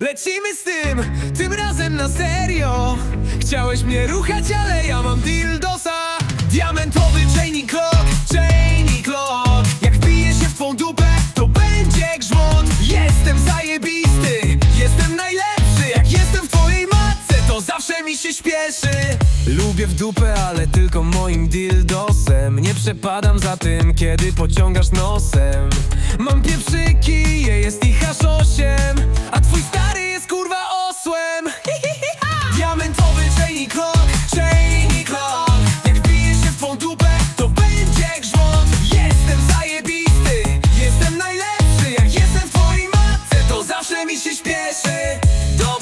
Lecimy z tym, tym razem na serio. Chciałeś mnie ruchać, ale ja mam dildosa. Diamentowy chaining clock, chaining clock Jak wbije się w twą dupę, to będzie grzmot. Jestem zajebisty, jestem najlepszy. Jak jestem w twojej matce, to zawsze mi się śpieszy. Lubię w dupę, ale tylko moim dildosem. Nie przepadam za tym, kiedy pociągasz nosem. Mam pieprzyki, je jest ich aż osiem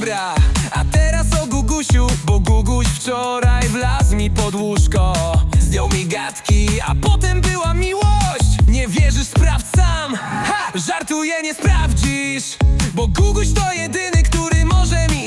Dobra, a teraz o Gugusiu Bo Guguś wczoraj wlazł mi pod łóżko. Zdjął mi gadki, a potem była miłość. Nie wierzysz, sprawdź sam. Ha! Żartuję, nie sprawdzisz. Bo Guguś to jedyny, który może mi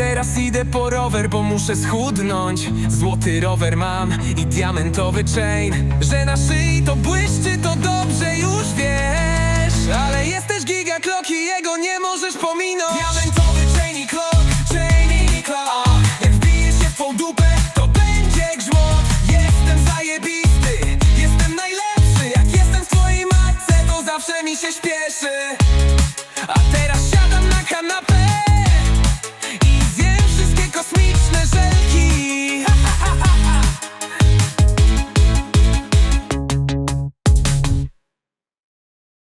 teraz idę po rower, bo muszę schudnąć. Złoty rower mam i diamentowy chain. Że na szyi to błyszczy, to dobrze już wiesz. Ale jest też giga clock i jego nie możesz pominąć. Diamentowy chaining clock, chaining clock. Jak wbijesz się w twą dupę, to będzie grzmot. Jestem zajebisty, jestem najlepszy. Jak jestem w twojej matce, to zawsze mi się śpieszy